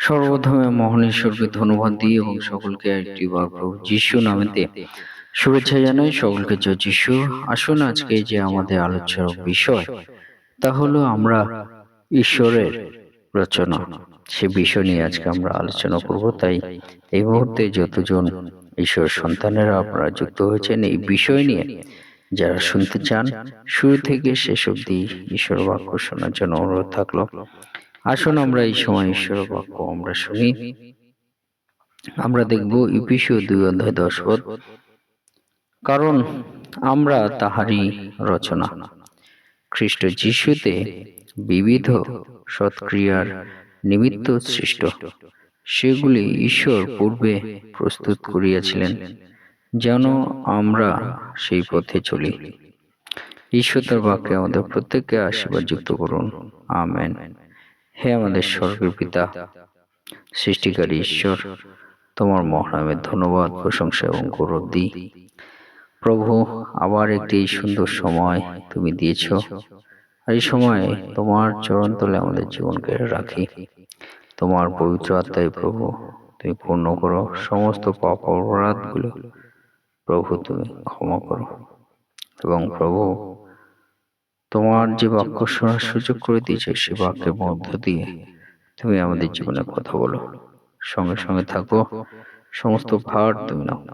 সর্বপ্রথমে মহান ঈশ্বরকে ধন্যবাদ দিই এবং সকলকে একটি বার প্রভু যিশু নামেতে শুভেচ্ছা জানাই। সকলকে জয় যিশু। আসুন আজকে যে আমাদের আলোচ্য বিষয়, তা হলো আমরা ঈশ্বরের রচনা। সে বিষয় নিয়ে আজকে আমরা আলোচনা করব। তাই এই মুহূর্তে যতজন ঈশ্বর সন্তানেরা আপনারা যুক্ত হয়েছেন, এই বিষয় নিয়ে যারা শুনতে চান, শুরু থেকে শেষ অবধি ঈশ্বর বাক্য শোনার জন্য অনুরোধ থাকল। আসুন আমরা এই সময় ঈশ্বর বাক্য আমরা শুনি। আমরা দেখব ইপিসিও দুই অধ্যায় দশ পদ। কারণ আমরা তাহারই রচনা। খ্রিস্ট যিশুতে বিবিধ সৎক্রিয়ার নিমিত্ত সৃষ্ট। সেগুলি ঈশ্বর পূর্বে প্রস্তুত করিয়াছিলেন, যেন আমরা সেই পথে চলি। ঈশ্বর তার বাক্যে আমাদের প্রত্যেককে আশীর্বাদ যুক্ত করুন। আমেন। হে আমাদের স্বর্গের পিতা সৃষ্টিকারী ঈশ্বর, তোমার মহানামের ধন্যবাদ, প্রশংসা এবং গৌরব দিই প্রভু, আবার একটি সুন্দর সময় তুমি দিয়েছ, আর এই সময়ে তোমার চরণ তলে আমাদের জীবনকে রাখি। তোমার পবিত্র আত্মায় প্রভু, তুমি পূর্ণ করো, সমস্ত পাপ অপরাধগুলো প্রভু তুমি ক্ষমা করো। এবং প্রভু তোমার যে বাক্য শোনার সুযোগ করে দিয়েছে সে বাক্যের মধ্য দিয়ে তুমি আমাদের জীবনে কথা বলো। সঙ্গে সঙ্গে থাকো। সমস্ত ভার তুমি নাও।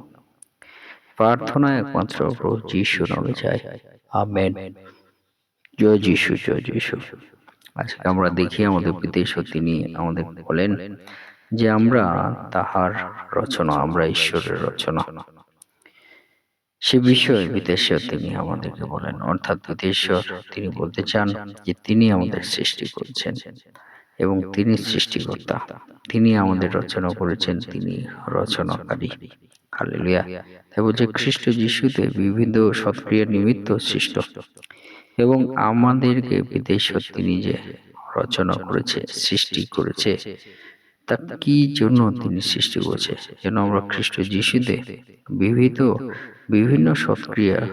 প্রার্থনা একমাত্র প্রভু যিশু নামে চাই। আমেন। জয় যিশু জয় যিশু। আজকে আমরা দেখি আমাদের বিদেশ তিনি আমাদের বলেন যে আমরা তাহার রচনা আমরা ঈশ্বরের রচনা। সে বিষয়ে বিদেশ্বর তিনি আমাদেরকে বলেন। অর্থাৎ বিদেশ্বর তিনি বলতে চান যে তিনি আমাদের সৃষ্টি করেছেন এবং তিনি সৃষ্টিকর্তা তিনি আমাদের রচনা করেছেন তিনি রচনাকারী। হালেলুয়া। তাই বলছে খ্রিস্ট যিশুতে বিভিন্ন সৎক্রিয়া নিমিত্ত সৃষ্ট। এবং আমাদেরকে বিদেশ্বর তিনি যে রচনা করেছে সৃষ্টি করেছে তা কি জন্য তিনি সৃষ্টি করেছে? যেন আমরা খ্রিস্ট যিশুতে বিবিধ, বিভিন্ন সৎক্রিয়া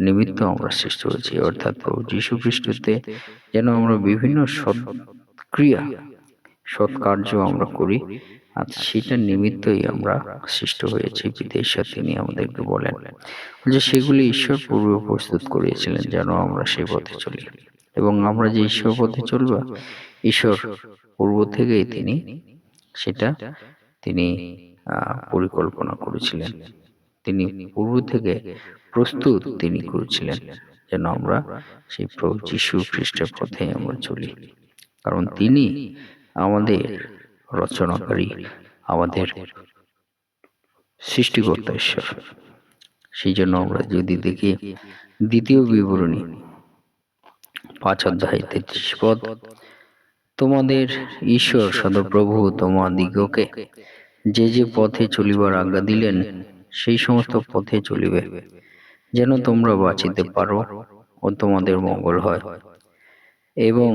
নিমিত্ত আমরা সৃষ্টি হয়েছি অর্থাৎ প্রভু যীশু খ্রিস্টতে যেন আমরা বিভিন্ন সৎক্রিয়া, সৎকার্য আমরা করি, আর সেটা নিমিত্তই আমরা সৃষ্ট হয়েছি। বিদেশে তিনি আমাদেরকে বলেন যে, সেগুলি ঈশ্বর পূর্বে প্রস্তুত করিয়েছিলেন যেন আমরা সেই পথে চলি। এবং আমরা যে ঈশ্বর পথে চলব, ঈশ্বর পূর্ব থেকেই তিনি সেটা তিনি পরিকল্পনা করেছিলেন। তিনি পূর্ব থেকে প্রস্তুত তিনি করেছিলেন যেন আমরা সেই প্রভু যীশু খ্রিস্টের পথে আমরা চলি। কারণ তিনি আমাদের রচনাকারী, আমাদের সৃষ্টিকর্তা ঈশ্বর। সেই জন্য আমরা যদি দেখি দ্বিতীয় বিবরণী, পাঁচ অধ্যায় তেত্রিশ পদ তোমাদের ঈশ্বর সদপ্রভু তোমাদিগকে যে যে পথে চলিবার আজ্ঞা দিলেন, সেই সমস্ত পথে চলিবে, যেন তোমরা বাঁচিতে পারো ও তোমাদের মঙ্গল হয়। এবং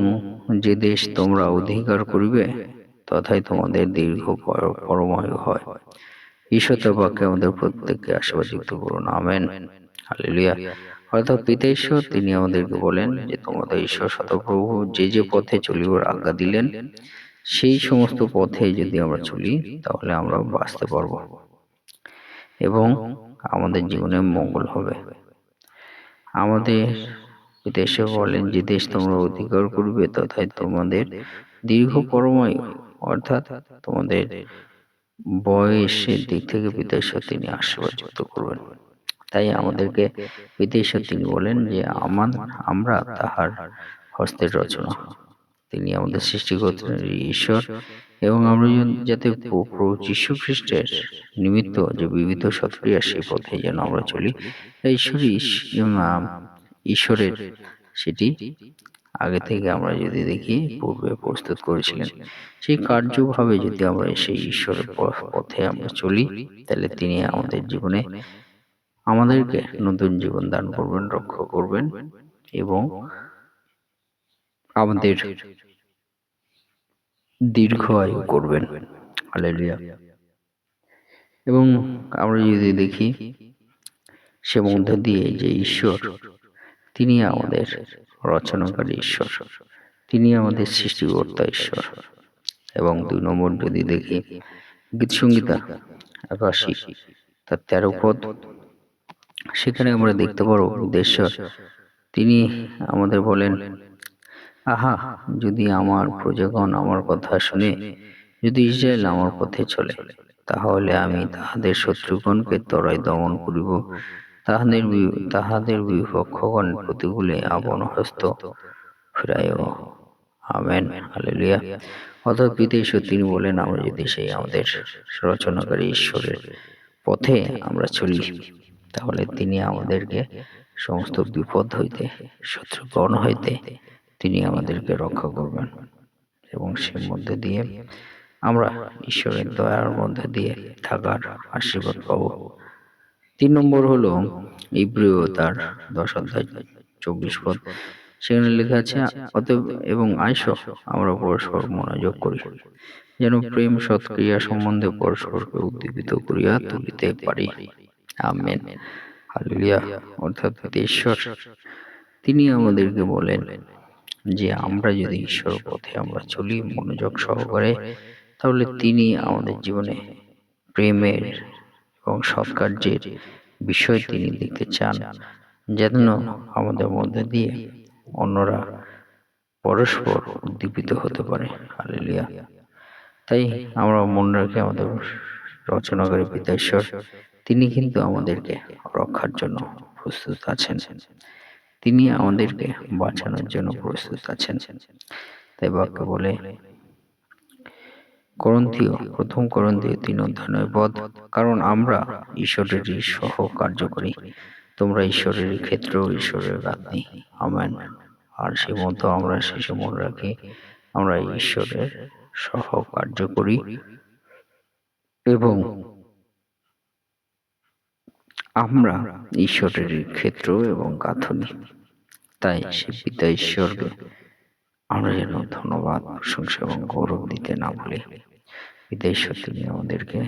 যে দেশ তোমরা অধিকার করিবে, তথায় তোমাদের দীর্ঘ পরমায়ু হয়। ঈশ্বর বাক্যে আমাদের প্রত্যেককে আশীর্বাদযুক্ত করুন। আমেন। হালেলুয়া। অর্থাৎ পিতা ঈশ্বর তিনি আমাদেরকে বলেন যে, তোমাদের ঈশ্বর শতপ্রভু যে যে পথে চলিবার আজ্ঞা দিলেন, সেই সমস্ত পথে যদি আমরা চলি, তাহলে আমরা বাঁচতে পারব এবং আমাদের জীবনে মঙ্গল হবে। আমাদের দেশে বলেন, যে দেশ তোমরা অধিকার করবে, তথায় তোমাদের দীর্ঘ পরমায়ু অর্থাৎ তোমাদের বয়সের দিক থেকে বিদেশ্বর তিনি আশীর্বাদ করবেন। তাই আমাদেরকে বিদেশ্বর তিনি বলেন যে আমার আমরা তাহার হস্তের রচনা তিনি আমাদের সৃষ্টি করতেন ঈশ্বর এবং আমরা যাতে প্রভু যীশু খ্রিস্টের নিমিত্ত যে বিবিধ সৎক্রিয়া সেই পথে যেন আমরা চলি। ঈশ্বরই ঈশ্বরের সেটি আগে থেকে আমরা যদি দেখি পূর্বে প্রস্তুত করেছিলেন। সেই কার্যভাবে যদি আমরা সেই ঈশ্বরের পথে আমরা চলি তাহলে তিনি আমাদের জীবনে আমাদেরকে নতুন জীবন দান করবেন রক্ষা করবেন এবং আমাদের দীর্ঘ আয়ু করবেন। হালেলুয়া এবং আমরা যদি দেখি সে মধ্য দিয়ে যে ঈশ্বর তিনি আমাদের রচনাকারী ঈশ্বর। তিনি আমাদের সৃষ্টিকর্তা ঈশ্বর। এবং দুই নম্বর যদি দেখি গীত সঙ্গীতা একাশি তার তেরো পদ। সেখানে আমরা দেখতে পারব দেশ্বর তিনি আমাদের বলেন আহা যদি আমার প্রজাগণ আমার কথা শুনে যদি ইসরায়েল আমার পথে চলে তাহলে আমি তাহাদের শত্রুগণকে তরাই দমন করিব। তাহাদের তাহাদের বিপক্ষগণ প্রতিকূলে আপন হস্ত। ফিরাইও আমেন। হালেলুয়া। অর্থাৎ পিতা ঈশ্বর তিনি বলেন আমরা যদি সেই আমাদের রচনাকারী ঈশ্বরের পথে আমরা চলি। তাহলে তিনি আমাদেরকে সমস্ত বিপদ হইতে, শত্রুগণ হইতে তিনি আমাদেরকে রক্ষা করবেন। এবং সে মধ্যে দিয়ে আমরা ঈশ্বরের দয়ার মধ্যে দিয়ে থাকার আশীর্বাদ পাবো। তিন নম্বর হলো ইব্রিয় তার দশ অধ্যায় চব্বিশ পদ। সেখানে লেখা আছে, অতএব এবং আইস, আমরা পরস্পর মনোযোগ করি, যেন প্রেম সৎক্রিয়া সম্বন্ধে পরস্পরকে উদ্দীপিত করিয়া তুলিতে পারি। আমেন। হালেলুয়া। অর্থাৎ ঈশ্বর। তিনি আমাদেরকে বলেন যে আমরা যদি ঈশ্বর পথে আমরা চলি মনোযোগ সহকারে তাহলে তিনি আমাদের জীবনে প্রেমের এবং সৎকার্যের বিষয় তিনি দেখতে চান। যেন আমাদের মধ্যে দিয়ে অন্যরা পরস্পর উদ্দীপিত হতে পারে। হালেলুয়া। তাই আমরা মনে রাখি আমাদের রচনাকারী পিতা ঈশ্বর। তিনি কিন্তু আমাদেরকে রক্ষার জন্য প্রস্তুত আছেন। তিনি আমাদেরকে বাঁচানোর জন্য প্রস্তুত আছেন। তাই বাক্য বলে, করন্থীয়, প্রথম করন্থীয় তিন অধ্যায় পদ, কারণ আমরা ঈশ্বরেরই সহ কার্য করি তোমরা ঈশ্বরের ক্ষেত্র, ঈশ্বরের গাঁথনি আমেন। আর সে মতো আমরা শেষে মনে রাখি, আমরা ঈশ্বরের সহ কার্য করি এবং আমরা ঈশ্বরের ক্ষেত্র এবং গাঁথনি। তাই সে পিতা ঈশ্বরকে আমরা যেন ধন্যবাদ, প্রশংসা এবং গৌরব দিতে না ভুলি। পিতা ঈশ্বর, তিনি আমাদেরকে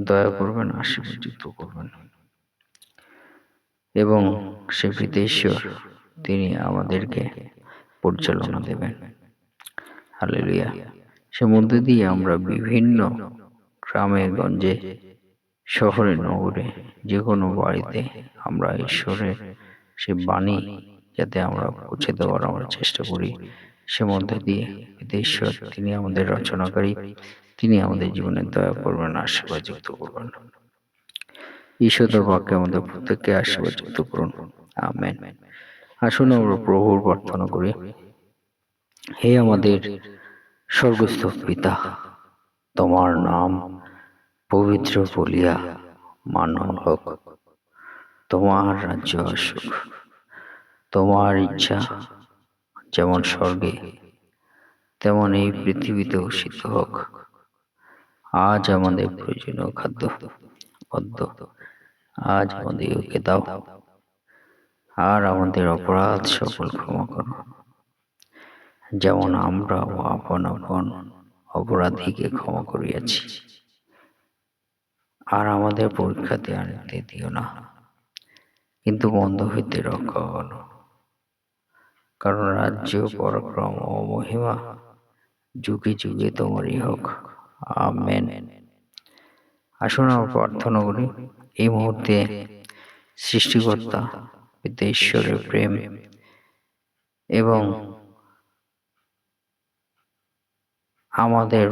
দয়া করবেন আশীর্বাদ যুক্ত করবেন। এবং সে পিতা ঈশ্বর, তিনি আমাদেরকে পরিচালনা দেবেন। হালেলুয়া। সে মধ্যে দিয়ে আমরা বিভিন্ন গ্রামে, গঞ্জে শহরে নগরে যে কোনো বাড়িতে আমরা ঈশ্বরের সে বাণী যাতে আমরা পৌঁছে দেওয়ার আমরা চেষ্টা করি। সে মধ্যে দিয়ে পিতা ঈশ্বর তিনি আমাদের রচনাকারী তিনি আমাদের জীবনে দয়া করবেন আশীর্বাদ যুক্ত করবেন। ঈশ্বরের বাক্যে আমাদের প্রত্যেককে আশীর্বাদ যুক্ত করুন। আমেন। আসুন আমরা প্রভুর প্রার্থনা করি। হে আমাদের স্বর্গস্থ পিতা তোমার নাম পবিত্র বলিয়া মানন হোক তোমার রাজ্য আসুক তোমার ইচ্ছা যেমন স্বর্গে, তেমন এই পৃথিবীতেও সিদ্ধ হোক। আজ আমাদের প্রয়োজনীয় খাদ্য অদ্য আজ আমাদেরকে দাও। আর আমাদের অপরাধ সকল ক্ষমা করো। যেমন আমরাও আপন আপন অপরাধীকে ক্ষমা করিয়াছি। আর আমাদের পরীক্ষাতে আনতে দিও না। কিন্তু বন্ধ হইতে রক্ষা করো কারণ রাজ্য, পরাক্রম ও মহিমা যুগে যুগে তোমারই হোক। আমেন। আসুন আমরা প্রার্থনা করি, এই মুহূর্তে সৃষ্টিকর্তা পিতা ঈশ্বরের প্রেম এবং আমাদের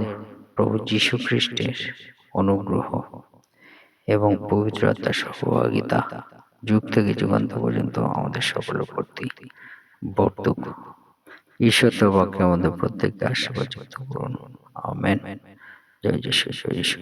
প্রভু যীশু খ্রিস্টের অনুগ্রহ। এবং পবিত্র আত্মার সহভাগিতা যুগ থেকে যুগান্ত পর্যন্ত আমাদের সকলের প্রতি বর্তুক ঈশ্বর তো বাক্যে আমাদের প্রত্যেককে আশীর্বাদ যুক্ত করুন। আমেন। জয় যিশু। জয় যিশু।